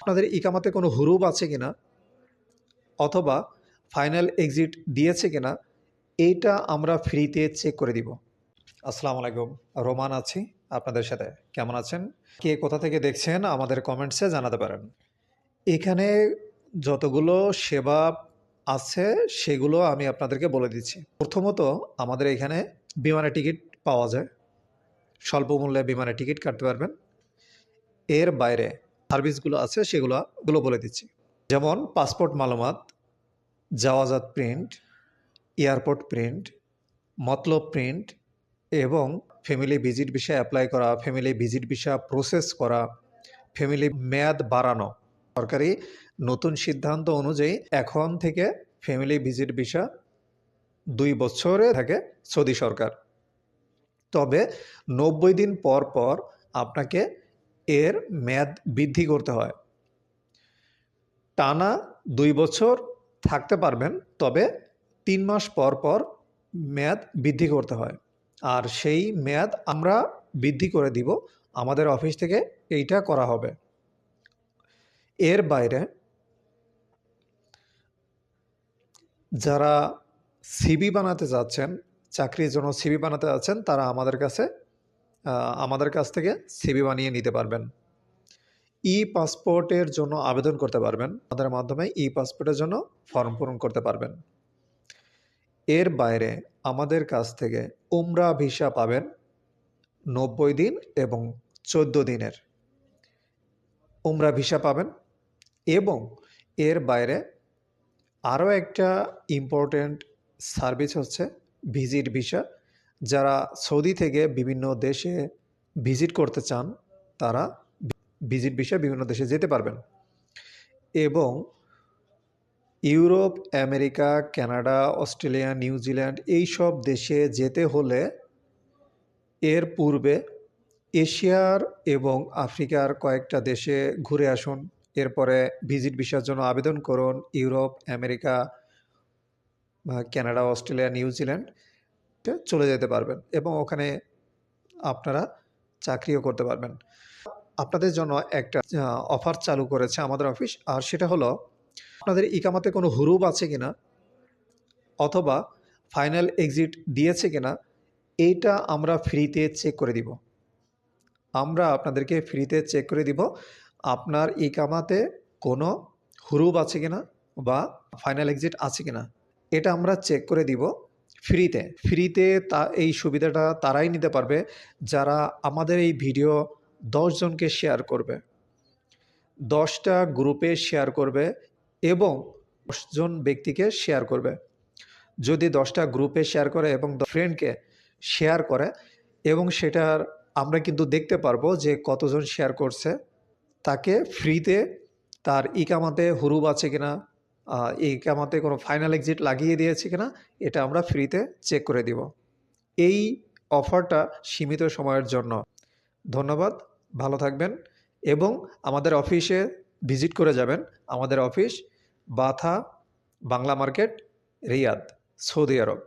আপনাদের ইকামাতে কোনো হুরুব আছে কিনা? অথবা ফাইনাল এক্সিট দিয়েছে কিনা? এইটা আমরা ফ্রিতে চেক করে দিব। আসসালামু আলাইকুম, রোমান আছি আপনাদের সাথে। কেমন আছেন? কে কোথা থেকে দেখছেন আমাদের কমেন্টসে জানাতে পারেন। এখানে যতগুলো সেবা আছে সেগুলো আমি আপনাদেরকে বলে দিচ্ছি। প্রথমত আমাদের এখানে বিমানের টিকিট পাওয়া যায়। স্বল্প মূল্যে বিমানের টিকিট কাটতে পারবেন। এর বাইরে সার্ভিসগুলো আছে, সেগুলো, গুলো বলে দিচ্ছি। যেমন পাসপোর্ট মালুমাত, জাওয়াজাত প্রিন্ট, এয়ারপোর্ট প্রিন্ট, মতলব প্রিন্ট এবং ফ্যামিলি ভিজিট ভিসা অ্যাপ্লাই করা, ফ্যামিলি ভিজিট ভিসা প্রসেস করা, ফ্যামিলি মেয়াদ বাড়ানো। সরকারি নতুন সিদ্ধান্ত অনুযায়ী এখন থেকে ফ্যামিলি ভিজিট ভিসা দুই বছরে থাকে সৌদি সরকার। তবে নব্বই দিন পর পর আপনাকে এর মেয়াদ বৃদ্ধি করতে হয়। টানা দুই বছর থাকতে পারবেন, তবে তিন মাস পর পর মেয়াদ বৃদ্ধি করতে হয়। আর সেই মেয়াদ আমরা বৃদ্ধি করে দিব, আমাদের অফিস থেকে এইটা করা হবে। এর বাইরে যারা সিবি বানাতে যাচ্ছেন, চাকরির জন্য সিবি বানাতে যাচ্ছেন, তারা আমাদের কাছে আমাদের কাছ থেকে সিবি বানিয়ে নিতে পারবেন। ই পাসপোর্টের জন্য আবেদন করতে পারবেন। আমাদের মাধ্যমে ই পাসপোর্টের জন্য ফর্ম পূরণ করতে পারবেন। এর বাইরে আমাদের কাছ থেকে উমরা ভিসা পাবেন নব্বই দিন এবং চোদ্দ দিনের। উমরা ভিসা পাবেন এবং এর বাইরে আরও একটা ইম্পর্ট্যান্ট সার্ভিস হচ্ছে ভিজিট ভিসা যারা সৌদি থেকে বিভিন্ন দেশে ভিজিট করতে চান, তারা ভিজিট বিষয়ে বিভিন্ন দেশে যেতে পারবেন। এবং Europe, America, Canada, Australia New Zealand এই সব দেশে যেতে হলে এর পূর্বে এশিয়ার এবং আফ্রিকার কয়েকটা দেশে ঘুরে আসুন। এরপরে ভিজিট ভিসার জন্য আবেদন করুন। Europe, America Canada, Australia New Zealand চলে যেতে পারবেন এবং ওখানে আপনারা চাকরিও করতে পারবেন। আপনাদের জন্য একটা অফার চালু করেছে আমাদের অফিস আর সেটা হলো, আপনাদের ইকামাতে কোনো হুরুব আছে কিনা? অথবা ফাইনাল এক্সিট দিয়েছে কিনা? এইটা আমরা ফ্রিতে চেক করে দিব। আমরা আপনাদেরকে ফ্রিতে চেক করে দিব, আপনার ইকামাতে কোনো হুরুব আছে কিনা? বা ফাইনাল এক্সিট আছে কিনা? এটা আমরা চেক করে দিব। ফ্রিতে ফ্রিতে তা, এই সুবিধাটা তারাই নিতে পারবে যারা আমাদের এই ভিডিও দশজনকে শেয়ার করবে। দশটা গ্রুপে শেয়ার করবে এবং দশজন ব্যক্তিকে শেয়ার করবে। যদি দশটা গ্রুপে শেয়ার করে এবং ফ্রেন্ডকে শেয়ার করে এবং সেটার আমরা কিন্তু দেখতে পারব যে কতজন শেয়ার করছে, তাকে ফ্রিতে তার ইকামাতে হুরুব আছে কিনা আহ, ইকামাতে কোনো ফাইনাল এক্সিট লাগিয়ে দিয়েছে কিনা এটা আমরা ফ্রিতে চেক করে দিব। এই অফারটা সীমিত সময়ের জন্য। ধন্যবাদ ভালো থাকবেন এবং আমাদের অফিসে ভিজিট করে যাবেন। আমাদের office Batha Bangla market Riyadh Saudi Arabia